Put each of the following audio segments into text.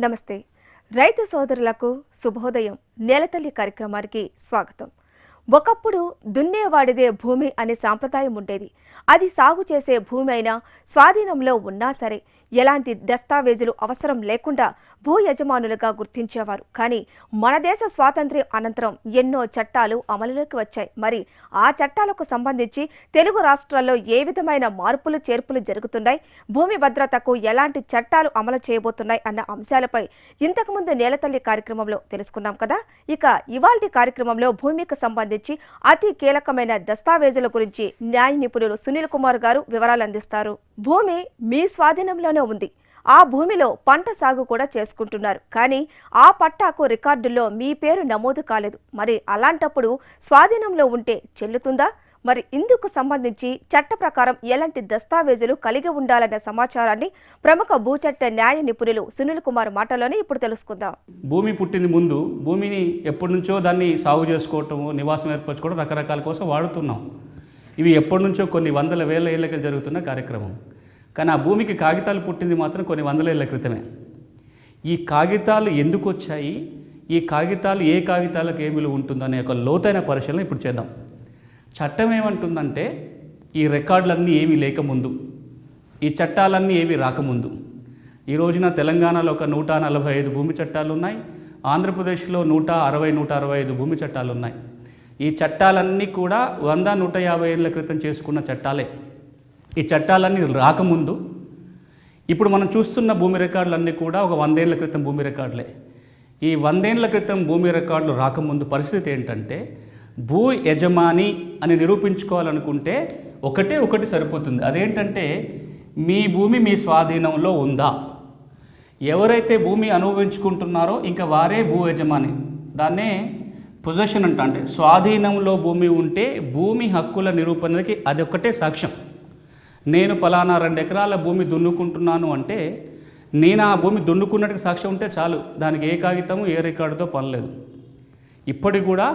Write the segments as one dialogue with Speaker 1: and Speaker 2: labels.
Speaker 1: నమస్తే. రైతు సోదరులకు శుభోదయం. నేలతల్లి కార్యక్రమానికి స్వాగతం. ఒకప్పుడు దున్నేవాడిదే భూమి అనే సాంప్రదాయం ఉండేది. అది సాగు చేసే భూమి అయినా స్వాధీనంలో ఉన్నా సరే ఎలాంటి దస్తావేజులు అవసరం లేకుండా భూ యజమానులుగా గుర్తించేవారు. కానీ మన దేశ స్వాతంత్ర్యం అనంతరం ఎన్నో చట్టాలు అమలులోకి వచ్చాయి. మరి ఆ చట్టాలకు సంబంధించి తెలుగు రాష్ట్రాల్లో ఏ విధమైన మార్పులు చేర్పులు జరుగుతున్నాయి? భూమి భద్రతకు ఎలాంటి చట్టాలు అమలు చేయబోతున్నాయి అన్న అంశాలపై ఇంతకుముందు నేలతల్లి కార్యక్రమంలో తెలుసుకున్నాం కదా? ఇక ఇవాల్టి కార్యక్రమంలో భూమికి సంబంధించి అతి కీలకమైన దస్తావేజుల గురించి న్యాయ నిపుణులు సునీల్ కుమార్ గారు వివరాలు అందిస్తారు భూమి మీ స్వాధీనంలోనే ఉంది. ఆ భూమిలో పంట సాగు కూడా చేసుకుంటున్నారు. కానీ ఆ పట్టాకు రికార్డుల్లో మీ పేరు నమోదు కాలేదు. మరి అలాంటప్పుడు స్వాధీనంలో ఉంటే చెల్లుతుందా? మరి ఇందుకు సంబంధించి చట్ట ప్రకారం ఎలాంటి దస్తావేజులు కలిగి ఉండాలన్న సమాచారాన్ని ప్రముఖ భూచట్ట న్యాయ నిపుణులు సునీల్ కుమార్ మాటలోనే ఇప్పుడు తెలుసుకుందాం.
Speaker 2: భూమి పుట్టింది ముందు భూమిని ఎప్పటి నుంచో దాన్ని సాగు చేసుకోవటము నివాసం ఏర్పరచుకోవడం రకరకాల కోసం వాడుతున్నాం. ఇవి ఎప్పటి నుంచో కొన్ని వందల వేల ఏళ్ళకి జరుగుతున్న కార్యక్రమం. కానీ ఆ భూమికి కాగితాలు పుట్టింది మాత్రం కొన్ని వందల ఏళ్ళ క్రితమే. ఈ కాగితాలు ఎందుకు వచ్చాయి? ఈ కాగితాలు ఏ కాగితాలకు ఏ విలువ ఉంటుందనే ఒక లోతైన పరిశీలన ఇప్పుడు చేద్దాం. చట్టం ఏమంటుందంటే ఈ రికార్డులన్నీ ఏమీ లేకముందు ఈ చట్టాలన్నీ ఏవి రాకముందు ఈ రోజున తెలంగాణలో ఒక నూట నలభై ఐదు భూమి చట్టాలు ఉన్నాయి ఆంధ్రప్రదేశ్లో నూట అరవై నూట అరవై ఐదు భూమి చట్టాలు ఉన్నాయి ఈ చట్టాలన్నీ కూడా వంద నూట యాభై ఏళ్ళ క్రితం చేసుకున్న చట్టాలే. ఈ చట్టాలన్నీ రాకముందు ఇప్పుడు మనం చూస్తున్న భూమి రికార్డులన్నీ కూడా ఒక వందేళ్ళ క్రితం భూమి రికార్డులే. ఈ వందేళ్ళ క్రితం భూమి రికార్డులు రాకముందు పరిస్థితి ఏంటంటే భూ యజమాని అని నిరూపించుకోవాలనుకుంటే ఒకటే ఒకటి సరిపోతుంది. అదేంటంటే మీ భూమి మీ స్వాధీనంలో ఉందా? ఎవరైతే భూమి అనుభవించుకుంటున్నారో ఇంకా వారే భూ యజమాని. దాన్నే పొజిషన్ అంట అంటే స్వాధీనంలో భూమి ఉంటే భూమి హక్కుల నిరూపణకి అది ఒక్కటే సాక్ష్యం. నేను పలానా రెండు ఎకరాల భూమి దున్నుకుంటున్నాను అంటే నేను ఆ భూమి దున్నుకున్నట్టు సాక్ష్యం ఉంటే చాలు. దానికి ఏ కాగితము ఏ రికార్డుతో పనిలేదు ఇప్పటికి కూడా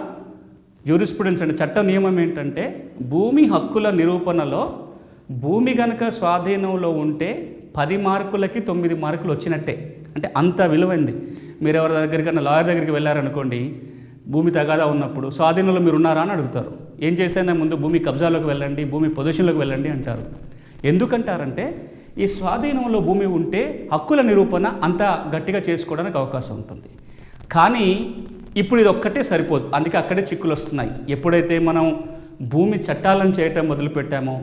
Speaker 2: జ్యూరిస్ప్రుడెన్స్ అంటే చట్ట నియమం ఏంటంటే భూమి హక్కుల నిరూపణలో భూమి గనక స్వాధీనంలో ఉంటే పది మార్కులకి తొమ్మిది మార్కులు వచ్చినట్టే. అంటే అంత విలువైంది. మీరు ఎవరి దగ్గరికన్నా లాయర్ దగ్గరికి వెళ్ళారనుకోండి భూమి తగాదా ఉన్నప్పుడు స్వాధీనంలో మీరు ఉన్నారా అని అడుగుతారు. ఏం చేసైనా ముందు భూమి కబ్జాలోకి వెళ్ళండి భూమి పొజిషన్లోకి వెళ్ళండి అంటారు. ఎందుకంటారంటే ఈ స్వాధీనంలో భూమి ఉంటే హక్కుల నిరూపణ అంత గట్టిగా చేసుకోవడానికి అవకాశం ఉంటుంది. కానీ ఇప్పుడు ఇది ఒక్కటే సరిపోదు. అందుకే అక్కడే చిక్కులు వస్తున్నాయి. ఎప్పుడైతే మనం భూమి చట్టాలను చేయటం మొదలుపెట్టామో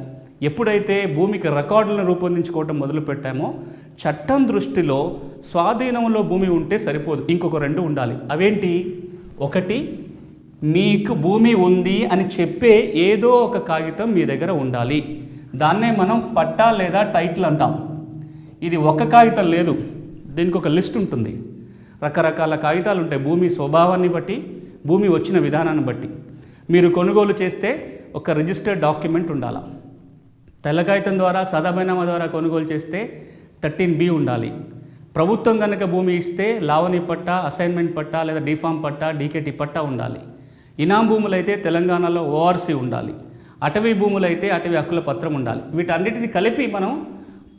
Speaker 2: ఎప్పుడైతే భూమికి రికార్డులను రూపొందించుకోవటం మొదలుపెట్టామో చట్టం దృష్టిలో స్వాధీనంలో భూమి ఉంటే సరిపోదు. ఇంకొక రెండు ఉండాలి. అవేంటి? ఒకటి మీకు భూమి ఉంది అని చెప్పే ఏదో ఒక కాగితం మీ దగ్గర ఉండాలి. దాన్నే మనం పట్టా లేదా టైటిల్ అంటాం. ఇది ఒక కాగితం లేదు దీనికి ఒక లిస్ట్ ఉంటుంది. రకరకాల కాగితాలు ఉంటాయి. భూమి స్వభావాన్ని బట్టి భూమి వచ్చిన విధానాన్ని బట్టి. మీరు కొనుగోలు చేస్తే ఒక రిజిస్టర్డ్ డాక్యుమెంట్ ఉండాలి. తెల్ల కాగితం ద్వారా సదాబైనామా ద్వారా కొనుగోలు చేస్తే థర్టీన్ బి ఉండాలి. ప్రభుత్వం కనుక భూమి ఇస్తే లావణి పట్టా అసైన్మెంట్ పట్టా లేదా డిఫామ్ పట్టా డీకేటీ పట్టా ఉండాలి. ఇనాం భూములు అయితే తెలంగాణలో ఓఆర్సీ ఉండాలి. అటవీ భూములు అయితే అటవీ హక్కుల పత్రం ఉండాలి. వీటన్నిటిని కలిపి మనం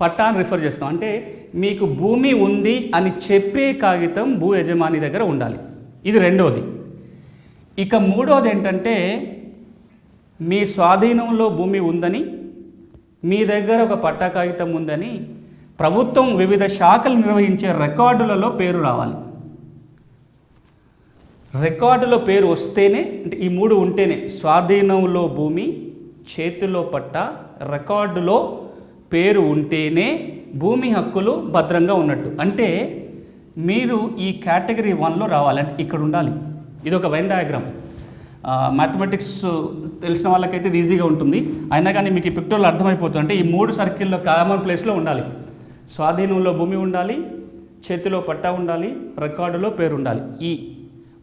Speaker 2: పట్టాన్ని రిఫర్ చేస్తాం. అంటే మీకు భూమి ఉంది అని చెప్పే కాగితం భూ యజమాని దగ్గర ఉండాలి. ఇది రెండోది. ఇక మూడోది ఏంటంటే మీ స్వాధీనంలో భూమి ఉందని మీ దగ్గర ఒక పట్టా కాగితం ఉందని ప్రభుత్వం వివిధ శాఖలు నిర్వహించే రికార్డులలో పేరు రావాలి. రికార్డులో పేరు వస్తేనే అంటే ఈ మూడు ఉంటేనే స్వాధీనంలో భూమి చేతిలో పట్ట రికార్డులో పేరు ఉంటేనే భూమి హక్కులు భద్రంగా ఉన్నట్టు. అంటే మీరు ఈ కేటగిరీ వన్లో రావాలంటే ఇక్కడ ఉండాలి. ఇది ఒక వెన్ డయాగ్రామ్ మ్యాథమెటిక్స్ తెలిసిన వాళ్ళకైతే ఇది ఈజీగా ఉంటుంది. అయినా కానీ మీకు ఈ పిక్టోర్లు అర్థమైపోతుంది. అంటే ఈ మూడు సర్కిల్లో కామన్ ప్లేస్లో ఉండాలి. స్వాధీనంలో భూమి ఉండాలి చేతిలో పట్టా ఉండాలి రికార్డులో పేరు ఉండాలి. ఈ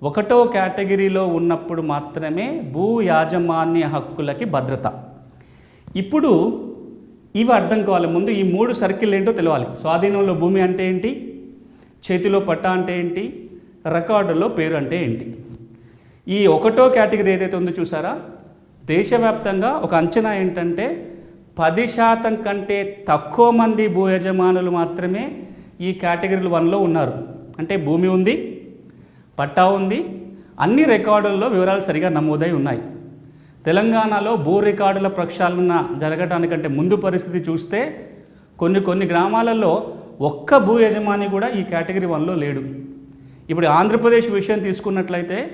Speaker 2: ఒకటో కేటగిరీలో ఉన్నప్పుడు మాత్రమే భూ యాజమాన్య హక్కులకి భద్రత. ఇప్పుడు ఇవి అర్థం కావాలి. ముందు ఈ మూడు సర్కిల్ ఏంటో తెలియాలి స్వాధీనంలో భూమి అంటే ఏంటి? చేతిలో పట్టా అంటే ఏంటి? రికార్డులో పేరు అంటే ఏంటి? ఈ ఒకటో కేటగిరీ ఏదైతే ఉందో చూసారా? దేశవ్యాప్తంగా ఒక అంచనా ఏంటంటే పది శాతం కంటే తక్కువ మంది భూ యజమానులు మాత్రమే ఈ కేటగిరీలు వన్లో ఉన్నారు. అంటే భూమి ఉంది పట్టా ఉంది. అన్ని రికార్డుల్లో వివరాలు సరిగా నమోదై ఉన్నాయి. తెలంగాణలో భూ రికార్డుల ప్రక్షాళన జరగటానికంటే ముందు పరిస్థితి చూస్తే కొన్ని కొన్ని గ్రామాలలో ఒక్క భూ యజమాని కూడా ఈ కేటగిరీ వన్లో లేడు. ఇప్పుడు ఆంధ్రప్రదేశ్ విషయం తీసుకున్నట్లయితే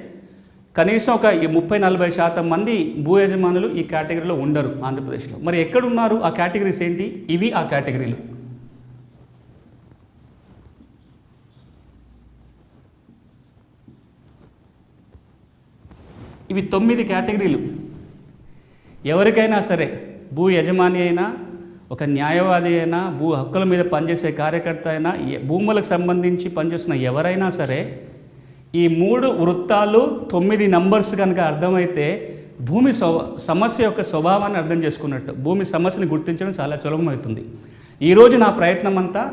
Speaker 2: కనీసం ఒక ముప్పై నలభై శాతం మంది భూ యజమానులు ఈ కేటగిరీలో ఉండరు ఆంధ్రప్రదేశ్లో. మరి ఎక్కడున్నారు? ఆ కేటగిరీస్ ఏంటి? ఇవి ఆ కేటగిరీలు. ఇవి తొమ్మిది కేటగిరీలు. ఎవరికైనా సరే భూ యజమాని అయినా ఒక న్యాయవాది అయినా భూ హక్కుల మీద పనిచేసే కార్యకర్త అయినా భూములకు సంబంధించి పనిచేస్తున్న ఎవరైనా సరే ఈ మూడు వృత్తాలు తొమ్మిది నంబర్స్ కనుక అర్థమైతే భూమి సమస్య యొక్క స్వభావాన్ని అర్థం చేసుకున్నట్టు భూమి సమస్యని గుర్తించడం చాలా సులభమవుతుంది ఈరోజు నా ప్రయత్నం అంతా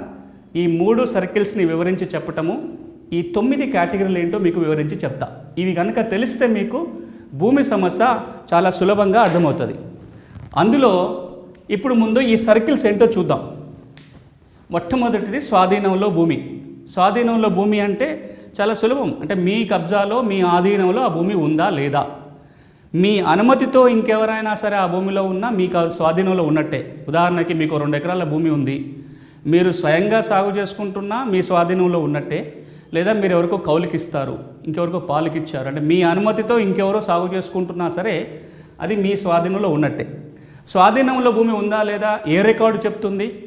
Speaker 2: ఈ మూడు సర్కిల్స్ని వివరించి చెప్పటము ఈ తొమ్మిది కేటగిరీలు ఏంటో మీకు వివరించి చెప్తా. ఇవి కనుక తెలిస్తే మీకు భూమి సమస్య చాలా సులభంగా అర్థమవుతుంది. అందులో ఇప్పుడు ముందు ఈ సర్కిల్స్ ఏంటో చూద్దాం. మొట్టమొదటిది స్వాధీనంలో భూమి. స్వాధీనంలో భూమి అంటే చాలా సులభం. అంటే మీ కబ్జాలో మీ ఆధీనంలో ఆ భూమి ఉందా లేదా? మీ అనుమతితో ఇంకెవరైనా సరే ఆ భూమిలో ఉన్నా మీకు స్వాధీనంలో ఉన్నట్టే. ఉదాహరణకి మీకు రెండు ఎకరాల భూమి ఉంది. మీరు స్వయంగా సాగు చేసుకుంటున్నా మీ స్వాధీనంలో ఉన్నట్టే. లేదా మీరు ఎవరికో కౌలుకి ఇస్తారు ఇంకెవరికో పాలకి ఇచ్చారు అంటే మీ అనుమతితో ఇంకెవరో సాగు చేసుకుంటున్నా సరే అది మీ స్వాధీనంలో ఉన్నట్టే. స్వాధీనంలో భూమి ఉందా లేదా ఏ రికార్డు చెప్తుంది?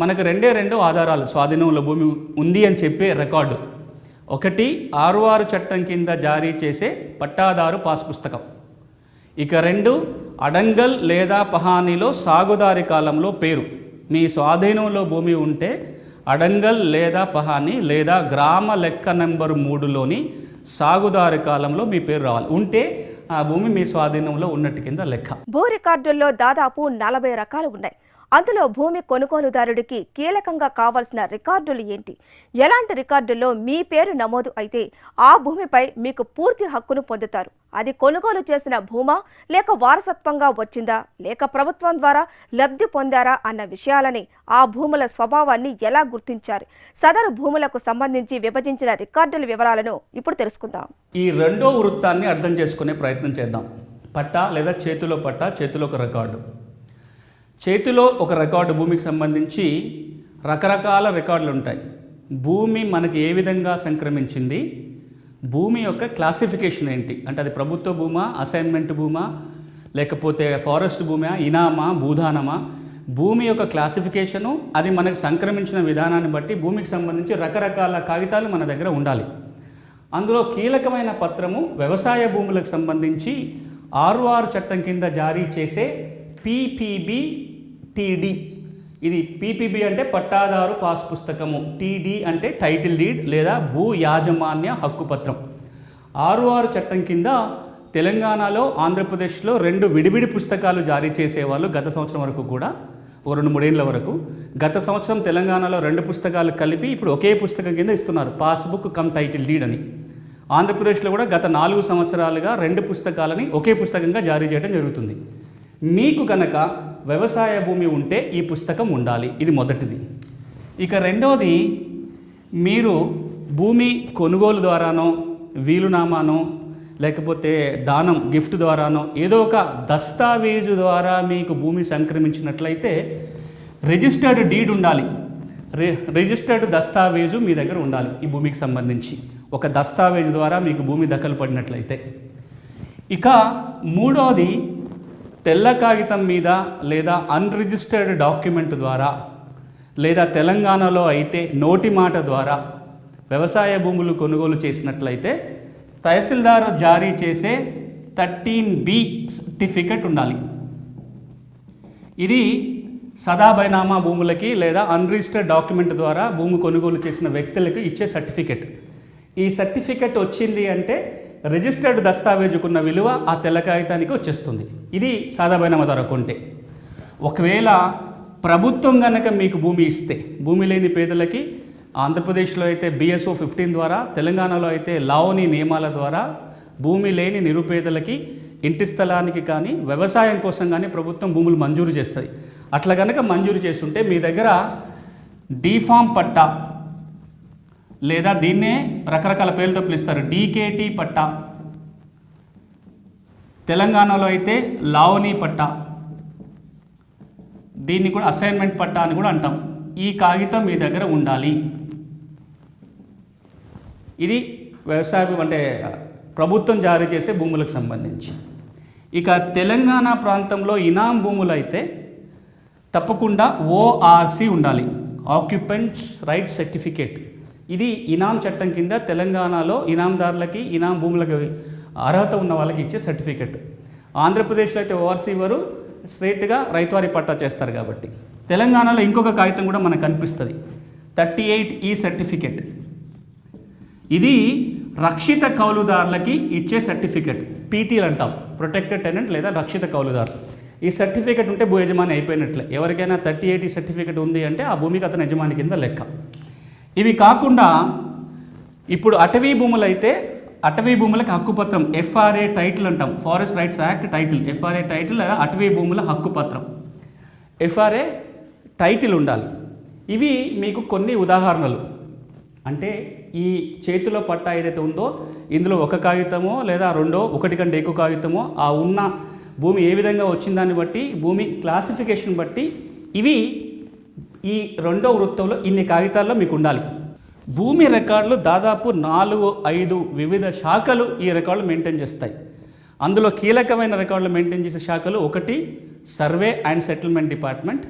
Speaker 2: మనకు రెండే రెండు ఆధారాలు స్వాధీనంలో భూమి ఉంది అని చెప్పే రికార్డు. ఒకటి ఆరు ఆరు చట్టం కింద జారీ చేసే పట్టాదారు పాస్ పుస్తకం. ఇక రెండు అడంగల్ లేదా పహానీలో సాగుదారి కాలంలో పేరు. మీ స్వాధీనంలో భూమి ఉంటే అడంగల్ లేదా పహాని లేదా గ్రామ లెక్క నెంబర్ మూడులోని సాగుదారి కాలంలో మీ పేరు రావాలి. ఉంటే ఆ భూమి మీ స్వాధీనంలో ఉన్నట్టు కింద లెక్క.
Speaker 1: భూ రికార్డుల్లో దాదాపు నలభై రకాలు ఉన్నాయి. అందులో భూమి కొనుగోలుదారుడికి కీలకంగా కావాల్సిన రికార్డులు ఏంటి? ఎలాంటి రికార్డుల్లో మీ పేరు నమోదు అయితే ఆ భూమిపై మీకు పూర్తి హక్కును పొందుతారు. అది కొనుగోలు చేసిన భూమా? లేక వారసత్వంగా వచ్చిందా? లేక ప్రభుత్వం ద్వారా లబ్ధి పొందారా అన్న విషయాలని ఆ భూముల స్వభావాన్ని ఎలా గుర్తించారు? సదరు భూములకు సంబంధించి విభజించిన రికార్డుల వివరాలను ఇప్పుడు తెలుసుకుందాం.
Speaker 2: ఈ రెండో వృత్తాన్ని అర్థం చేసుకునే ప్రయత్నం చేద్దాం. పట్టా లేదా చేతిలో పట్టా చేతిలో ఒక రికార్డు. చేతిలో ఒక రికార్డు భూమికి సంబంధించి రకరకాల రికార్డులు ఉంటాయి. భూమి మనకి ఏ విధంగా సంక్రమించింది? భూమి యొక్క క్లాసిఫికేషన్ ఏంటి? అంటే అది ప్రభుత్వ భూమా అసైన్మెంట్ భూమా లేకపోతే ఫారెస్ట్ భూమా ఇనామా భూధానమా భూమి యొక్క క్లాసిఫికేషను అది మనకు సంక్రమించిన విధానాన్ని బట్టి భూమికి సంబంధించి రకరకాల కాగితాలు మన దగ్గర ఉండాలి. అందులో కీలకమైన పత్రము వ్యవసాయ భూములకు సంబంధించి ఆరు ఆరు చట్టం కింద జారీ చేసే పీపీబీ టీడీ ఇది పీపీబీ అంటే పట్టాదారు పాస్ పుస్తకము. టీడీ అంటే టైటిల్ డీడ్ లేదా భూ యాజమాన్య హక్కు పత్రం. ఆరు ఆరు చట్టం కింద తెలంగాణలో ఆంధ్రప్రదేశ్లో రెండు విడివిడి పుస్తకాలు జారీ చేసేవాళ్ళు గత సంవత్సరం వరకు కూడా ఓ రెండు మూడేళ్ళ వరకు. గత సంవత్సరం తెలంగాణలో రెండు పుస్తకాలు కలిపి ఇప్పుడు ఒకే పుస్తకం కింద ఇస్తున్నారు. పాస్బుక్ కమ్ టైటిల్ డీడ్ అని. ఆంధ్రప్రదేశ్లో కూడా గత నాలుగు సంవత్సరాలుగా రెండు పుస్తకాలని ఒకే పుస్తకంగా జారీ చేయడం జరుగుతుంది. మీకు కనుక వ్యవసాయ భూమి ఉంటే ఈ పుస్తకం ఉండాలి. ఇది మొదటిది. ఇక రెండవది మీరు భూమి కొనుగోలు ద్వారానో వీలునామానో లేకపోతే దానం గిఫ్ట్ ద్వారానో ఏదో ఒక దస్తావేజు ద్వారా మీకు భూమి సంక్రమించినట్లయితే రిజిస్టర్డ్ డీడ్ ఉండాలి. రి రిజిస్టర్డ్ దస్తావేజు మీ దగ్గర ఉండాలి ఈ భూమికి సంబంధించి. ఒక దస్తావేజు ద్వారా మీకు భూమి దక్కలు పడినట్లయితే. ఇక మూడవది తెల్ల కాగితం మీద లేదా అన్రిజిస్టర్డ్ డాక్యుమెంట్ ద్వారా లేదా తెలంగాణలో అయితే నోటి మాట ద్వారా వ్యవసాయ భూములు కొనుగోలు చేసినట్లయితే తహసీల్దార్ జారీ చేసే థర్టీన్ బి సర్టిఫికెట్ ఉండాలి. ఇది సదా బైనామా భూములకి లేదా అన్రిజిస్టర్డ్ డాక్యుమెంట్ ద్వారా భూమి కొనుగోలు చేసిన వ్యక్తులకు ఇచ్చే సర్టిఫికెట్ ఈ సర్టిఫికెట్ వచ్చింది అంటే రిజిస్టర్డ్ దస్తావేజుకున్న విలువ ఆ తెల్ల కాగితానికి వచ్చేస్తుంది. ఇది సాదా బైనామా కొంటే. ఒకవేళ ప్రభుత్వం కనుక మీకు భూమి ఇస్తే భూమి లేని పేదలకి ఆంధ్రప్రదేశ్లో అయితే బిఎస్ఓ ఫిఫ్టీన్ ద్వారా తెలంగాణలో అయితే లావోని నియమాల ద్వారా భూమి లేని నిరుపేదలకి ఇంటి స్థలానికి కానీ వ్యవసాయం కోసం కానీ ప్రభుత్వం భూములు మంజూరు చేస్తుంది. అట్లా కనుక మంజూరు చేస్తుంటే మీ దగ్గర డీఫామ్ పట్టా లేదా దీన్నే రకరకాల పేర్లతో పిలుస్తారు. డీకేటీ పట్టా. తెలంగాణలో అయితే లావణి పట్టా. దీన్ని కూడా అసైన్మెంట్ పట్టా అని కూడా అంటాం. ఈ కాగితం మీ దగ్గర ఉండాలి. ఇది వ్యవసాయం అంటే ప్రభుత్వం జారీ చేసే భూములకు సంబంధించి. ఇక తెలంగాణ ప్రాంతంలో ఇనాం భూములు అయితే తప్పకుండా ఓఆర్సి ఉండాలి. ఆక్యుపెంట్స్ రైట్ సర్టిఫికేట్ ఇది ఇనాం చట్టం కింద తెలంగాణలో ఇనాందారులకి ఇనాం భూములకు అర్హత ఉన్న వాళ్ళకి ఇచ్చే సర్టిఫికేట్. ఆంధ్రప్రదేశ్లో అయితే ఓఆర్సీ వారు స్ట్రైట్గా రైతువారి పట్టా చేస్తారు కాబట్టి. తెలంగాణలో ఇంకొక కాగితం కూడా మనకు కనిపిస్తుంది. థర్టీ ఎయిట్ ఈ సర్టిఫికేట్. ఇది రక్షిత కౌలుదారులకి ఇచ్చే సర్టిఫికెట్. పీటీలు అంటాం. ప్రొటెక్టెడ్ టెనెంట్ లేదా రక్షిత కౌలుదారు. ఈ సర్టిఫికెట్ ఉంటే భూ యజమాని అయిపోయినట్లే. ఎవరికైనా థర్టీ ఎయిటీ సర్టిఫికెట్ ఉంది అంటే ఆ భూమికి అతను యజమాని కింద లెక్క. ఇవి కాకుండా ఇప్పుడు అటవీ భూములు అయితే అటవీ భూములకు హక్కుపత్రం ఎఫ్ఆర్ఏ టైటిల్ అంటాం. Forest rights act title FRA title లేదా అటవీ భూముల హక్కుపత్రం. ఎఫ్ఆర్ఏ టైటిల్ ఉండాలి. ఇవి మీకు కొన్ని ఉదాహరణలు. అంటే ఈ చేతిలో పట్టా ఏదైతే ఉందో ఇందులో ఒక కాగితమో లేదా రెండో ఒకటి కంటే ఎక్కువ కాగితమో ఆ ఉన్న భూమి ఏ విధంగా వచ్చిందాన్ని బట్టి భూమి క్లాసిఫికేషన్ బట్టి ఇవి ఈ రెండో వృత్తంలో ఇన్ని కాగితాల్లో మీకు ఉండాలి. భూమి రికార్డులు దాదాపు నాలుగు ఐదు వివిధ శాఖలు ఈ రికార్డులు మెయింటైన్ చేస్తాయి. అందులో కీలకమైన రికార్డులు మెయింటైన్ చేసే శాఖలు ఒకటి సర్వే అండ్ సెటిల్మెంట్ డిపార్ట్మెంట్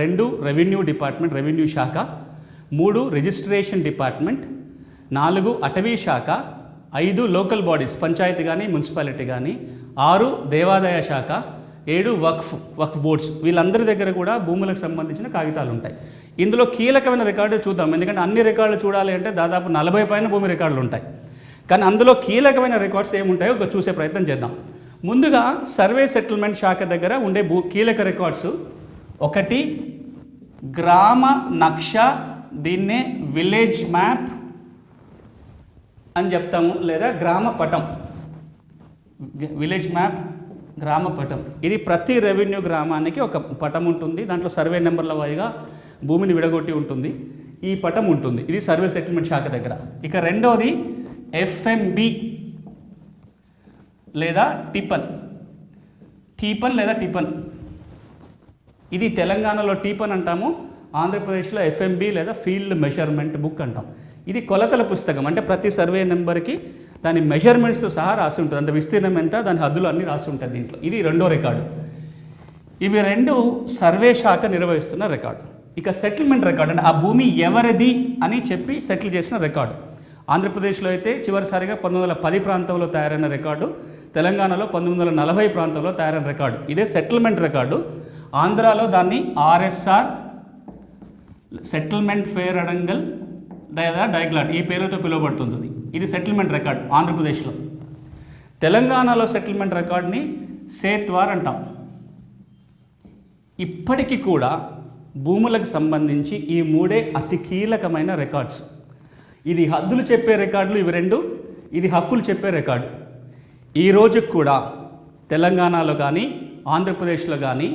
Speaker 2: రెండు రెవెన్యూ డిపార్ట్మెంట్ రెవెన్యూ శాఖ మూడు రిజిస్ట్రేషన్ డిపార్ట్మెంట్ నాలుగు అటవీ శాఖ ఐదు లోకల్ బాడీస్ పంచాయతీ కానీ మున్సిపాలిటీ కానీ ఆరు దేవాదాయ శాఖ ఏడు వక్ఫ్ వక్ఫ్ బోర్డ్స్. వీళ్ళందరి దగ్గర కూడా భూములకు సంబంధించిన కాగితాలు ఉంటాయి. ఇందులో కీలకమైన రికార్డు చూద్దాం. ఎందుకంటే అన్ని రికార్డులు చూడాలి అంటే దాదాపు నలభై పైన భూమి రికార్డులు ఉంటాయి. కానీ అందులో కీలకమైన రికార్డ్స్ ఏముంటాయో ఒక చూసే ప్రయత్నం చేద్దాం. ముందుగా సర్వే సెటిల్మెంట్ శాఖ దగ్గర ఉండే భూ కీలక రికార్డ్స్. ఒకటి గ్రామ నక్ష దీన్నే విలేజ్ మ్యాప్ అని చెప్తాము. లేదా గ్రామ పటం. Village map. గ్రామ పటం. ఇది ప్రతి రెవెన్యూ గ్రామానికి ఒక పటం ఉంటుంది. దాంట్లో సర్వే నెంబర్ల వారీగా భూమిని విడగొట్టి ఉంటుంది. ఈ పటం ఉంటుంది. ఇది సర్వే సెటిల్మెంట్ శాఖ దగ్గర. ఇక రెండవది ఎఫ్ఎంబి లేదా టిపన్. టీపన్ లేదా టిపన్. ఇది తెలంగాణలో టీపన్ అంటాము. ఆంధ్రప్రదేశ్లో ఎఫ్ఎంబి లేదా ఫీల్డ్ మెషర్మెంట్ బుక్ అంటాం. ఇది కొలతల పుస్తకం. అంటే ప్రతి సర్వే నెంబర్కి దాని మెజర్మెంట్స్తో సహా రాసి ఉంటుంది. అంటే విస్తీర్ణం ఎంత దాని హద్దులు అన్నీ రాసి ఉంటుంది దీంట్లో. ఇది రెండో రికార్డు ఇవి రెండు సర్వే శాఖ నిర్వహిస్తున్న రికార్డు ఇక సెటిల్మెంట్ రికార్డు అంటే ఆ భూమి ఎవరిది అని చెప్పి సెటిల్ చేసిన రికార్డు ఆంధ్రప్రదేశ్లో అయితే చివరిసారిగా పంతొమ్మిది వందల పది ప్రాంతంలో తయారైన రికార్డు తెలంగాణలో పంతొమ్మిది వందల నలభై ప్రాంతంలో తయారైన రికార్డు ఇదే సెటిల్మెంట్ రికార్డు ఆంధ్రాలో దాన్ని ఆర్ఎస్ఆర్ సెటిల్మెంట్ ఫేర్ అడంగల్ లేదా డైగ్లాట్ ఈ పేరుతో పిలువబడుతుంది. ఇది సెటిల్మెంట్ రికార్డ్ ఆంధ్రప్రదేశ్లో. తెలంగాణలో సెటిల్మెంట్ రికార్డ్ని సేత్వార్ అంటాం. ఇప్పటికీ కూడా భూములకు సంబంధించి ఈ మూడే అతి కీలకమైన రికార్డ్స్ ఇది హద్దులు చెప్పే రికార్డులు ఇవి రెండు ఇది హక్కులు చెప్పే రికార్డు ఈ రోజుకు కూడా తెలంగాణలో కానీ ఆంధ్రప్రదేశ్లో కానీ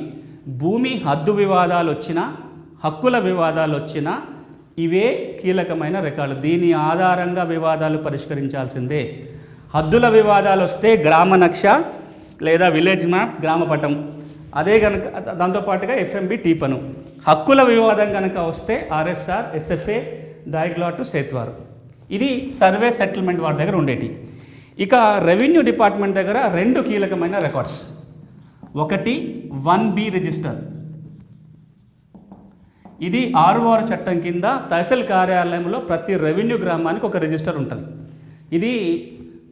Speaker 2: భూమి హద్దు వివాదాలు వచ్చినా హక్కుల వివాదాలు వచ్చినా ఇవే కీలకమైన రికార్డు దీని ఆధారంగా వివాదాలు పరిష్కరించాల్సిందే. హద్దుల వివాదాలు వస్తే గ్రామ నక్ష లేదా విలేజ్ మ్యాప్ గ్రామ పటం అదే కనుక దాంతోపాటుగా ఎఫ్ఎంబి టీపను. హక్కుల వివాదం కనుక వస్తే ఆర్ఎస్ఆర్ ఎస్ఎఫ్ఏ డైగ్లాటు సేత్వారు. ఇది సర్వే సెటిల్మెంట్ వారి దగ్గర ఉండేటి. ఇక రెవెన్యూ డిపార్ట్మెంట్ దగ్గర రెండు కీలకమైన రికార్డ్స్. ఒకటి వన్ బి రిజిస్టర్. ఇది ఆరువారు చట్టం కింద తహసీల్ కార్యాలయంలో ప్రతి రెవెన్యూ గ్రామానికి ఒక రిజిస్టర్ ఉంటుంది. ఇది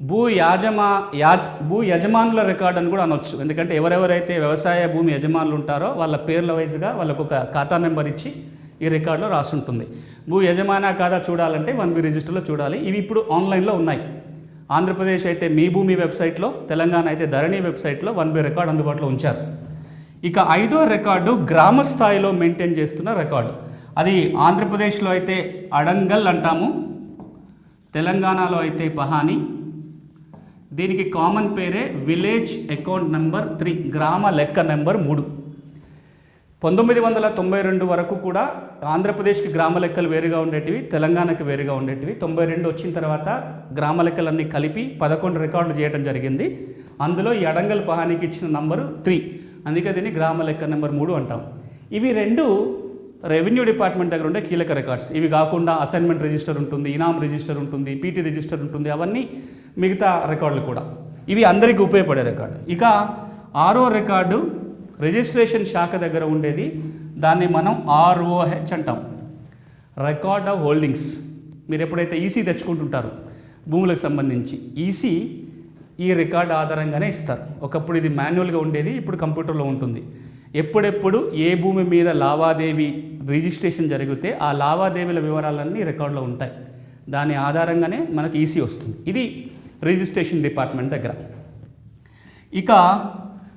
Speaker 2: భూ యాజమా యా భూ యజమానుల రికార్డు అని కూడా అనొచ్చు. ఎందుకంటే ఎవరెవరైతే వ్యవసాయ భూమి యజమానులు ఉంటారో వాళ్ళ పేర్ల వైజ్గా వాళ్ళకు ఒక ఖాతా నెంబర్ ఇచ్చి ఈ రికార్డులో రాసి ఉంటుంది భూ యజమానా కాదా చూడాలంటే వన్ బి రిజిస్టర్లో చూడాలి. ఇవి ఇప్పుడు ఆన్లైన్లో ఉన్నాయి. ఆంధ్రప్రదేశ్ అయితే మీ భూమి వెబ్సైట్లో తెలంగాణ అయితే ధరణి వెబ్సైట్లో వన్ బి రికార్డు అందుబాటులో ఉంచారు. ఇక ఐదో రికార్డు గ్రామ స్థాయిలో మెయింటైన్ చేస్తున్న రికార్డు. అది ఆంధ్రప్రదేశ్లో అయితే అడంగల్ అంటాము తెలంగాణలో అయితే పహాని. దీనికి కామన్ పేరే విలేజ్ అకౌంట్ నెంబర్ త్రీ గ్రామ లెక్క నెంబర్ మూడు. పంతొమ్మిది వందల తొంభై రెండు వరకు కూడా ఆంధ్రప్రదేశ్కి గ్రామ లెక్కలు వేరుగా ఉండేటివి తెలంగాణకి వేరుగా ఉండేటివి. తొంభై రెండు వచ్చిన తర్వాత గ్రామ లెక్కలన్నీ కలిపి పదకొండు రికార్డులు చేయడం జరిగింది. అందులో ఈ అడంగల్ పహానికి ఇచ్చిన నంబరు త్రీ. అందుకే దీన్ని గ్రామ లెక్క నెంబర్ మూడు అంటాం. ఇవి రెండు రెవెన్యూ డిపార్ట్మెంట్ దగ్గర ఉండే కీలక రికార్డ్స్. ఇవి కాకుండా అసైన్మెంట్ రిజిస్టర్ ఉంటుంది ఇనామ్ రిజిస్టర్ ఉంటుంది పీటీ రిజిస్టర్ ఉంటుంది అవన్నీ మిగతా రికార్డులు కూడా. ఇవి అందరికీ ఉపయోగపడే రికార్డు. ఇక ఆరో రికార్డు రిజిస్ట్రేషన్ శాఖ దగ్గర ఉండేది దాన్ని మనం ఆర్ఓహెచ్ అంటాం. Record of holdings. మీరు ఎప్పుడైతే ఈసీ తెచ్చుకుంటుంటారు భూములకు సంబంధించి. ఈసీ ఈ రికార్డ్ ఆధారంగానే ఇస్తారు. ఒకప్పుడు ఇది మాన్యువల్గా ఉండేది ఇప్పుడు కంప్యూటర్లో ఉంటుంది. ఎప్పుడెప్పుడు ఏ భూమి మీద లావాదేవీ రిజిస్ట్రేషన్ జరిగితే ఆ లావాదేవీల వివరాలన్నీ రికార్డులో ఉంటాయి. దాని ఆధారంగానే మనకు ఈసీ వస్తుంది. ఇది రిజిస్ట్రేషన్ డిపార్ట్మెంట్ దగ్గర. ఇక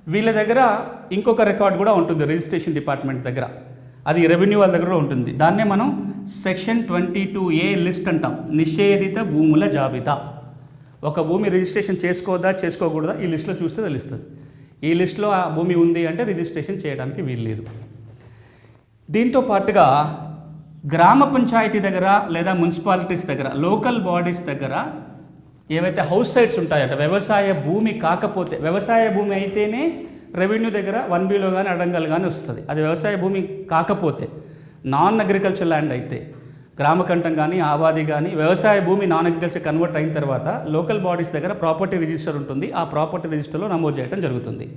Speaker 2: వీళ్ళ దగ్గర ఇంకొక రికార్డ్ కూడా ఉంటుంది రిజిస్ట్రేషన్ డిపార్ట్మెంట్ దగ్గర. అది రెవెన్యూ వాళ్ళ దగ్గర ఉంటుంది. దాన్నే మనం section twenty two A list అంటాం. నిషేధిత భూముల జాబితా. ఒక భూమి రిజిస్ట్రేషన్ చేసుకోవద్దా చేసుకోకూడదా ఈ లిస్ట్లో చూస్తే తెలుస్తుంది. ఈ లిస్ట్లో ఆ భూమి ఉంది అంటే రిజిస్ట్రేషన్ చేయడానికి వీలు లేదు దీంతో పాటుగా గ్రామ పంచాయతీ దగ్గర లేదా మున్సిపాలిటీస్ దగ్గర లోకల్ బాడీస్ దగ్గర ఏవైతే హౌస్ సైట్స్ ఉంటాయట వ్యవసాయ భూమి కాకపోతే వ్యవసాయ భూమి అయితేనే రెవెన్యూ దగ్గర వన్ బీలో కానీ అడంగల్ కానీ వస్తుంది. అది వ్యవసాయ భూమి కాకపోతే నాన్ అగ్రికల్చర్ ల్యాండ్ అయితే గ్రామకంఠం కానీ ఆబాది కానీ వ్యవసాయ భూమి నాన్ అగ్రికల్చర్ కన్వర్ట్ అయిన తర్వాత లోకల్ బాడీస్ దగ్గర ప్రాపర్టీ రిజిస్టర్ ఉంటుంది. ఆ ప్రాపర్టీ రిజిస్టర్లో నమోదు చేయడం జరుగుతుంది.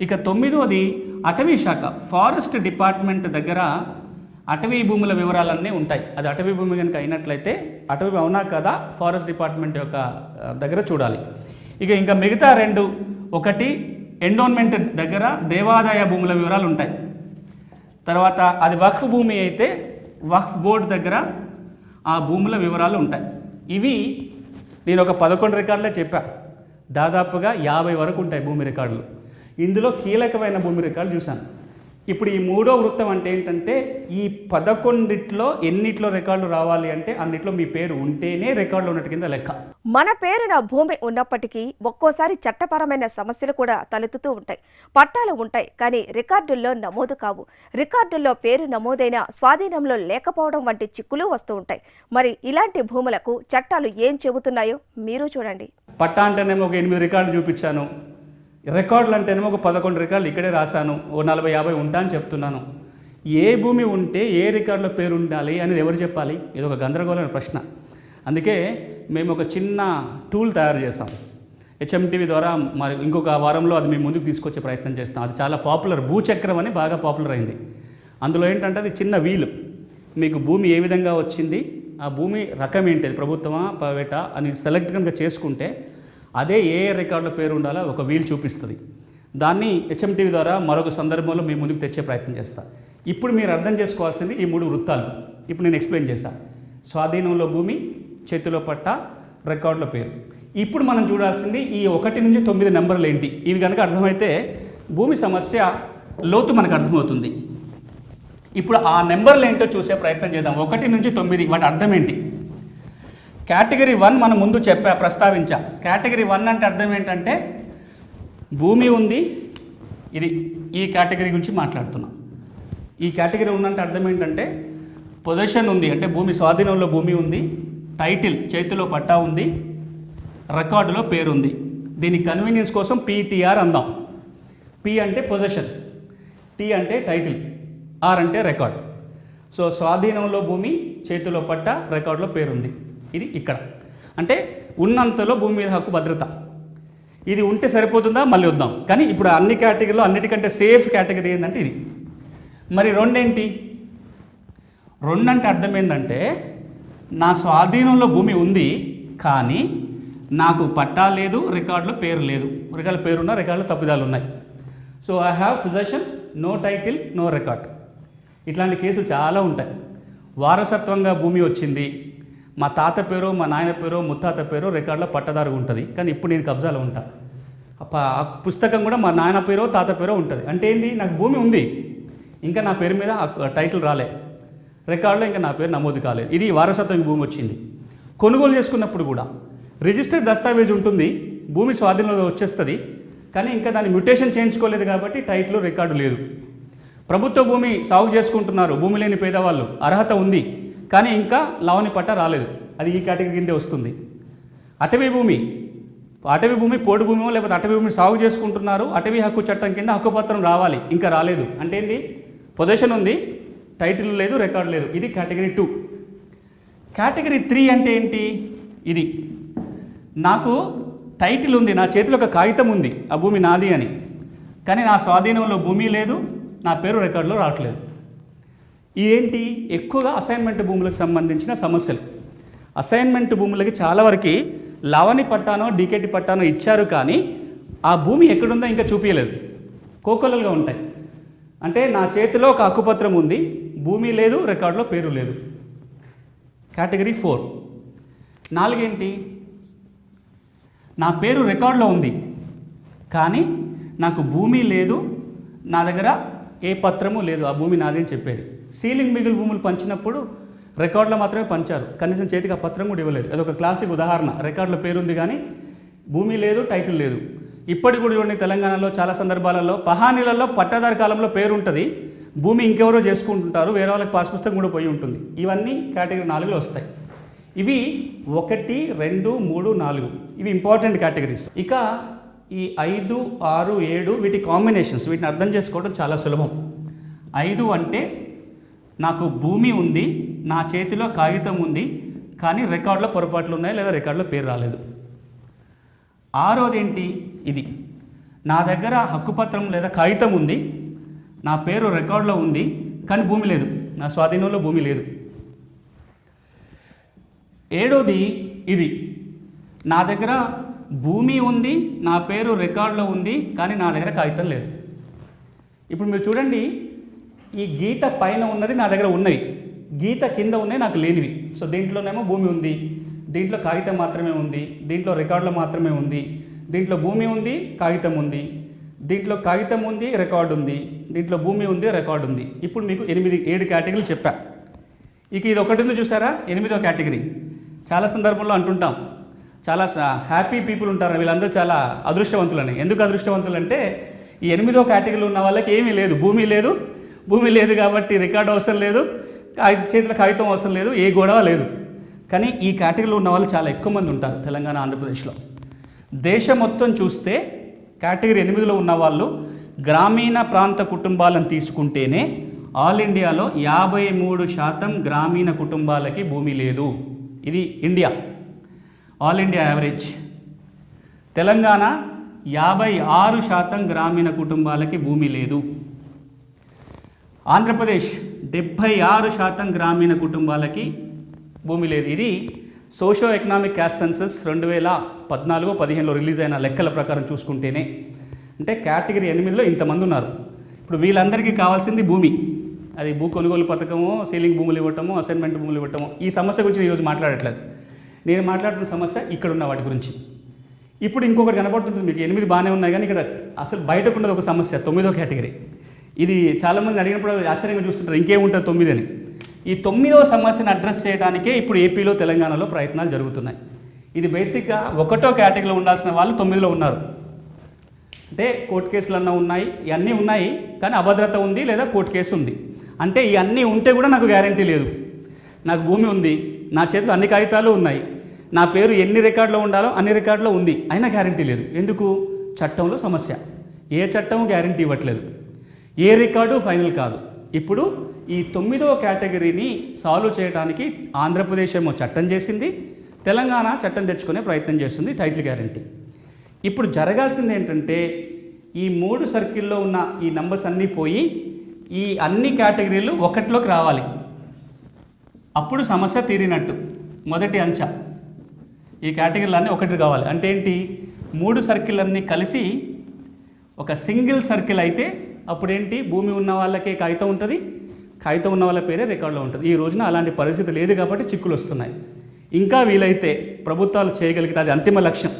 Speaker 2: ఇక తొమ్మిదోది అటవీ శాఖ. ఫారెస్ట్ డిపార్ట్మెంట్ దగ్గర అటవీ భూముల వివరాలన్నీ ఉంటాయి. అది అటవీ భూమి కనుక అయినట్లయితే అటవీ అవునా కదా? ఫారెస్ట్ డిపార్ట్మెంట్ యొక్క దగ్గర చూడాలి. ఇక ఇంకా మిగతా రెండు. ఒకటి ఎండోన్మెంట్ దగ్గర దేవాదాయ భూముల వివరాలు ఉంటాయి. తర్వాత అది వక్ఫ్ భూమి అయితే వక్ఫ్ బోర్డు దగ్గర ఆ భూముల వివరాలు ఉంటాయి. ఇవి నేను ఒక పదకొండు రికార్డులే చెప్పా. దాదాపుగా యాభై వరకు ఉంటాయి భూమి రికార్డులు. ఇందులో కీలకమైన భూమి రికార్డులు చూశాను. ఇప్పుడు ఈ మూడో వృత్తం అంటే ఏంటంటే ఈ పదకొండిట్లో ఎన్నిట్లో రికార్డులు రావాలి అంటే అన్నిట్లో మీ పేరు ఉంటేనే రికార్డులు ఉన్నట్టు కింద లెక్క.
Speaker 1: మన పేరున భూమి ఉన్నప్పటికీ ఒక్కోసారి చట్టపరమైన సమస్యలు కూడా తలెత్తుతూ ఉంటాయి. పట్టాలు ఉంటాయి కానీ రికార్డుల్లో నమోదు కావు. రికార్డుల్లో పేరు నమోదైన స్వాధీనంలో లేకపోవడం వంటి చిక్కులు వస్తూ ఉంటాయి. మరి ఇలాంటి భూములకు చట్టాలు ఏం చెబుతున్నాయో మీరు చూడండి.
Speaker 2: పట్టా అంటేనేమో ఒక ఎనిమిది రికార్డులు చూపించాను. రికార్డులు అంటేనేమో ఒక పదకొండు రికార్డులు ఇక్కడే రాశాను ఓ నలభై యాభై ఉంటా అని చెప్తున్నాను. ఏ భూమి ఉంటే ఏ రికార్డులో పేరు ఉండాలి అనేది ఎవరు చెప్పాలి? ఇది ఒక గందరగోళమైన ప్రశ్న. అందుకే మేము ఒక చిన్న టూల్ తయారు చేసాం హెచ్ఎంటీవీ ద్వారా మరి ఇంకొక వారంలో అది మేము ముందుకు తీసుకొచ్చే ప్రయత్నం చేస్తాం. అది చాలా పాపులర్ భూచక్రం అని బాగా పాపులర్ అయింది. అందులో ఏంటంటే అది చిన్న వీలు. మీకు భూమి ఏ విధంగా వచ్చింది? ఆ భూమి రకం ఏంటి? అది ప్రభుత్వమా ప్రైవేటా? అని సెలెక్ట్ కనుక చేసుకుంటే అదే ఏ ఏ రికార్డుల పేరు ఉండాలో ఒక వీల్ చూపిస్తుంది. దాన్ని హెచ్ఎంటీవీ ద్వారా మరొక సందర్భంలో మీ ముందుకు తెచ్చే ప్రయత్నం చేస్తా. ఇప్పుడు మీరు అర్థం చేసుకోవాల్సింది ఈ మూడు వృత్తాలు. ఇప్పుడు నేను ఎక్స్ప్లెయిన్ చేశాను స్వాధీనంలో భూమి చేతిలో పట్ట రికార్డుల పేరు. ఇప్పుడు మనం చూడాల్సింది ఈ ఒకటి నుంచి తొమ్మిది నెంబర్లు ఏంటి? ఇవి కనుక అర్థమైతే భూమి సమస్య లోతు మనకు అర్థమవుతుంది. ఇప్పుడు ఆ నెంబర్లు ఏంటో చూసే ప్రయత్నం చేద్దాం. ఒకటి నుంచి తొమ్మిది వాటి అర్థం ఏంటి? కేటగిరీ వన్ మనం ముందు చెప్పా ప్రస్తావించా. కేటగిరీ వన్ అంటే అర్థం ఏంటంటే భూమి ఉంది ఇది ఈ కేటగిరీ గురించి మాట్లాడుతున్నాం. ఈ కేటగిరీ ఉందంటే అర్థం ఏంటంటే పొజిషన్ ఉంది అంటే భూమి స్వాధీనంలో భూమి ఉంది టైటిల్ చేతిలో పట్టా ఉంది రికార్డులో పేరుంది దీని కన్వీనియన్స్ కోసం పీటీఆర్ అందాం. పి అంటే పొజిషన్ టీ అంటే టైటిల్ ఆర్ అంటే రికార్డ్. సో స్వాధీనంలో భూమి చేతిలో పట్ట రికార్డులో పేరుంది. ఇది ఇక్కడ. అంటే ఉన్నంతలో భూమి మీద హక్కు భద్రత. ఇది ఉంటే సరిపోతుందా? మళ్ళీ వద్దాం. కానీ ఇప్పుడు అన్ని కేటగిరీలో అన్నిటికంటే సేఫ్ కేటగిరీ ఏంటంటే ఇది. మరి రెండేంటి? రెండు అంటే అర్థం ఏంటంటే నా స్వాధీనంలో భూమి ఉంది కానీ నాకు పట్టా లేదు రికార్డులో పేరు లేదు. రికార్డులో పేరున్న రికార్డులో తప్పిదాలు ఉన్నాయి. So I have possession no title no record ఇట్లాంటి కేసులు చాలా ఉంటాయి. వారసత్వంగా భూమి వచ్చింది మా తాత పేరు మా నాయన పేరు ముత్తాత పేరు రికార్డులో పట్టదారు ఉంటుంది. కానీ ఇప్పుడు నేను కబ్జాలో ఉంటా. అప్ప- ఆ పుస్తకం కూడా మా నాయన పేరో తాత పేరో ఉంటుంది. అంటే ఏంది? నాకు భూమి ఉంది. ఇంకా నా పేరు మీద ఆ టైటిల్ రాలే. రికార్డులో ఇంకా నా పేరు నమోదు కాలేదు. ఇది వారసత్వం భూమి వచ్చింది. కొనుగోలు చేసుకున్నప్పుడు కూడా రిజిస్టర్డ్ దస్తావేజ్ ఉంటుంది. భూమి స్వాధీనంలో వచ్చేస్తుంది. కానీ ఇంకా దాన్ని మ్యూటేషన్ చేయించుకోలేదు కాబట్టి టైటిల్ రికార్డు లేదు. ప్రభుత్వ భూమి సాగు చేసుకుంటున్నారు. భూమి లేని పేదవాళ్ళు. అర్హత ఉంది. కానీ ఇంకా లవణి పట్ట రాలేదు. అది ఈ కేటగిరీ కిందే వస్తుంది. అటవీ భూమి. అటవీ భూమి పోడు భూమి లేకపోతే అటవీ భూమి సాగు చేసుకుంటున్నారు. అటవీ హక్కు చట్టం కింద హక్కుపత్రం రావాలి. ఇంకా రాలేదు. అంటే ఏంది? పొజిషన్ ఉంది. టైటిల్ లేదు రికార్డు లేదు. ఇది కేటగిరీ టూ. కేటగిరీ త్రీ అంటే ఏంటి? ఇది. నాకు టైటిల్ ఉంది. నా చేతిలో ఒక కాగితం ఉంది. ఆ భూమి నాది అని. కానీ నా స్వాధీనంలో భూమి లేదు. నా పేరు రికార్డులో రావట్లేదు. ఏంటి? ఎక్కువగా అసైన్మెంట్ భూములకు సంబంధించిన సమస్యలు. అసైన్మెంట్ భూములకి చాలా వరకు లవణి పట్టానో డీకేటి పట్టానో ఇచ్చారు కానీ ఆ భూమి ఎక్కడుందో ఇంకా చూపించలేదు కోకొల్లలుగా ఉంటాయి. అంటే నా చేతిలో ఒక హక్కుపత్రం ఉంది భూమి లేదు రికార్డులో పేరు లేదు. కేటగిరీ ఫోర్ నాలుగేంటి? నా పేరు రికార్డులో ఉంది కానీ నాకు భూమి లేదు నా దగ్గర ఏ పత్రము లేదు ఆ భూమి నాది అని చెప్పేది. సీలింగ్ మిగులు భూములు పంచినప్పుడు రికార్డులు మాత్రమే పంచారు. కనీసం చేతికి ఆ పత్రం కూడా ఇవ్వలేదు. అదొక క్లాసిక్ ఉదాహరణ. రికార్డులో పేరు ఉంది కానీ భూమి లేదు టైటిల్ లేదు. ఇప్పటికి కూడా చూడండి తెలంగాణలో చాలా సందర్భాలలో పహానీలలో పట్టాదారు కాలంలో పేరు ఉంటుంది భూమి ఇంకెవరో చేసుకుంటుంటారు. వేరే వాళ్ళకి పాస్ పుస్తకం కూడా పోయి ఉంటుంది. ఇవన్నీ కేటగిరీ నాలుగులో వస్తాయి. ఇవి ఒకటి రెండు మూడు నాలుగు. ఇవి ఇంపార్టెంట్ కేటగిరీస్. ఇక ఈ ఐదు ఆరు ఏడు వీటి కాంబినేషన్స్ వీటిని అర్థం చేసుకోవడం చాలా సులభం. ఐదు అంటే నాకు భూమి ఉంది నా చేతిలో కాగితం ఉంది కానీ రికార్డులో పొరపాట్లు ఉన్నాయి లేదా రికార్డులో పేరు రాలేదు. ఆరోది ఏంటి ఇది? నా దగ్గర హక్కుపత్రం లేదా కాగితం ఉంది నా పేరు రికార్డులో ఉంది కానీ భూమి లేదు. నా స్వాధీనంలో భూమి లేదు. ఏడోది ఇది. నా దగ్గర భూమి ఉంది నా పేరు రికార్డులో ఉంది కానీ నా దగ్గర కాగితం లేదు. ఇప్పుడు మీరు చూడండి ఈ గీత పైన ఉన్నది నా దగ్గర ఉన్నవి. గీత కింద ఉన్నాయి నాకు లేనివి. సో దీంట్లోనేమో భూమి ఉంది. దీంట్లో కాగితం మాత్రమే ఉంది. దీంట్లో రికార్డులు మాత్రమే ఉంది. దీంట్లో భూమి ఉంది కాగితం ఉంది. దీంట్లో కాగితం ఉంది రికార్డు ఉంది. దీంట్లో భూమి ఉంది రికార్డు ఉంది. ఇప్పుడు మీకు ఎనిమిది ఏడు కేటగిరీలు చెప్పా. ఇక ఇది ఒకటి ఉంది చూసారా? ఎనిమిదో కేటగిరీ. చాలా సందర్భంలో అంటుంటాం. చాలా హ్యాపీ పీపుల్ ఉంటారు. వీళ్ళందరూ చాలా అదృష్టవంతులని. ఎందుకు అదృష్టవంతులు అంటే ఈ ఎనిమిదో కేటగిరీలో ఉన్న వాళ్ళకి ఏమీ లేదు. భూమి లేదు భూమి లేదు కాబట్టి రికార్డు అవసరం లేదు చేతుల కాగితం అవసరం లేదు ఏ గొడవ లేదు. కానీ ఈ కేటగిరీలో ఉన్న వాళ్ళు చాలా ఎక్కువ మంది ఉంటారు తెలంగాణ ఆంధ్రప్రదేశ్లో. దేశం మొత్తం చూస్తే కేటగిరీ ఎనిమిదిలో ఉన్న వాళ్ళు గ్రామీణ ప్రాంత కుటుంబాలను తీసుకుంటేనే ఆల్ ఇండియాలో యాభై మూడు శాతం గ్రామీణ కుటుంబాలకి భూమి లేదు. ఇది India. All India average. Telangana యాభై ఆరు శాతం గ్రామీణ కుటుంబాలకి భూమి లేదు. ఆంధ్రప్రదేశ్ డెబ్భై ఆరు శాతం గ్రామీణ కుటుంబాలకి భూమి లేదు. ఇది సోషో ఎకనామిక్ క్యాస్ట్ సెన్సస్ రెండు వేల పద్నాలుగు పదిహేనులో రిలీజ్ అయిన లెక్కల ప్రకారం చూసుకుంటేనే. అంటే కేటగిరీ ఎనిమిదిలో ఇంతమంది ఉన్నారు. ఇప్పుడు వీళ్ళందరికీ కావాల్సింది భూమి. అది భూ కొనుగోలు పథకము సీలింగ్ భూములు ఇవ్వటము అసైన్మెంట్ భూములు ఇవ్వటము ఈ సమస్య గురించి ఈరోజు మాట్లాడట్లేదు. నేను మాట్లాడుతున్న సమస్య ఇక్కడ ఉన్న వాటి గురించి. ఇప్పుడు ఇంకొకటి కనబడుతుంది. మీకు ఎనిమిది బాగానే ఉన్నాయి కానీ ఇక్కడ అసలు బయటకు ఉన్నది ఒక సమస్య తొమ్మిదో కేటగిరీ. ఇది చాలామంది అడిగినప్పుడు ఆశ్చర్యంగా చూస్తుంటారు ఇంకేముంటుంది తొమ్మిది అని. ఈ తొమ్మిదో సమస్యను అడ్రస్ చేయడానికే ఇప్పుడు ఏపీలో తెలంగాణలో ప్రయత్నాలు జరుగుతున్నాయి. ఇది బేసిక్గా ఒకటో కేటగిరీలో ఉండాల్సిన వాళ్ళు తొమ్మిదిలో ఉన్నారు. అంటే కోర్టు కేసులు అన్న ఉన్నాయి ఇవన్నీ ఉన్నాయి కానీ అభద్రత ఉంది లేదా కోర్టు కేసు ఉంది. అంటే ఇవన్నీ ఉంటే కూడా నాకు గ్యారంటీ లేదు. నాకు భూమి ఉంది నా చేతిలో అన్ని కాగితాలు ఉన్నాయి నా పేరు ఎన్ని రికార్డులో ఉండాలో అన్ని రికార్డులో ఉంది అయినా గ్యారంటీ లేదు. ఎందుకు? చట్టంలో సమస్య. ఏ చట్టం గ్యారంటీ ఇవ్వట్లేదు. ఏ రికార్డు? ఫైనల్ కాదు. ఇప్పుడు ఈ తొమ్మిదో కేటగిరీని సాల్వ్ చేయడానికి ఆంధ్రప్రదేశ్ ఏమో చట్టం చేసింది తెలంగాణ చట్టం తెచ్చుకునే ప్రయత్నం చేస్తుంది టైటిల్ గ్యారంటీ. ఇప్పుడు జరగాల్సింది ఏంటంటే ఈ మూడు సర్కిల్లో ఉన్న ఈ నంబర్స్ అన్నీ పోయి ఈ అన్ని కేటగిరీలు ఒకటిలోకి రావాలి. అప్పుడు సమస్య తీరినట్టు మొదటి అంచ. ఈ కేటగిరీలన్నీ ఒకటి కావాలి. అంటే ఏంటి? మూడు సర్కిల్ అన్నీ కలిసి ఒక సింగిల్ సర్కిల్ అయితే అప్పుడేంటి? భూమి ఉన్న వాళ్ళకే కాగితం ఉంటుంది కాగితం ఉన్న వాళ్ళ పేరే రికార్డులో ఉంటుంది. ఈ రోజున అలాంటి పరిస్థితి లేదు కాబట్టి చిక్కులు వస్తున్నాయి. ఇంకా వీలైతే ప్రభుత్వాలు చేయగలిగితే అది అంతిమ లక్ష్యం.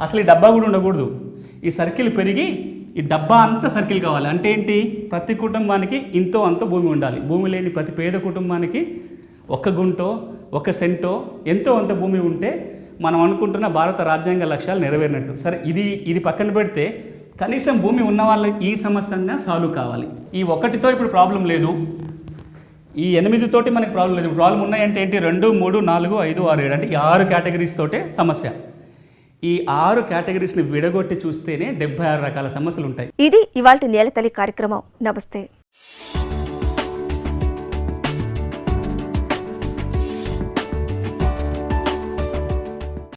Speaker 2: అసలు ఈ డబ్బా కూడా ఉండకూడదు. ఈ సర్కిల్ పెరిగి ఈ డబ్బా అంతా సర్కిల్ కావాలి. అంటే ఏంటి? ప్రతి కుటుంబానికి ఇంతో అంతో భూమి ఉండాలి. భూమి లేని ప్రతి పేద కుటుంబానికి ఒక గుంటో ఒక సెంటో ఎంతో అంత భూమి ఉంటే మనం అనుకుంటున్న భారత రాజ్యాంగ లక్ష్యాలు నెరవేరినట్టు. సరే ఇది ఇది పక్కన పెడితే కనీసం భూమి ఉన్న వాళ్ళకి ఈ సమస్య అన్నా సాల్వ్ కావాలి. ఈ ఒకటితో ఇప్పుడు ప్రాబ్లం లేదు. ఈ ఎనిమిదితోటి మనకి ప్రాబ్లం లేదు. ప్రాబ్లం ఉన్నాయంటే ఏంటి? రెండు మూడు నాలుగు ఐదు ఆరు ఏడు అంటే ఈ ఆరు కేటగిరీస్ తోటే సమస్య. ఈ ఆరు కేటగిరీస్ని విడగొట్టి చూస్తేనే డెబ్బై ఆరు రకాల సమస్యలు ఉంటాయి.
Speaker 1: ఇది ఇవాళ నేలతల్లి కార్యక్రమం. నమస్తే.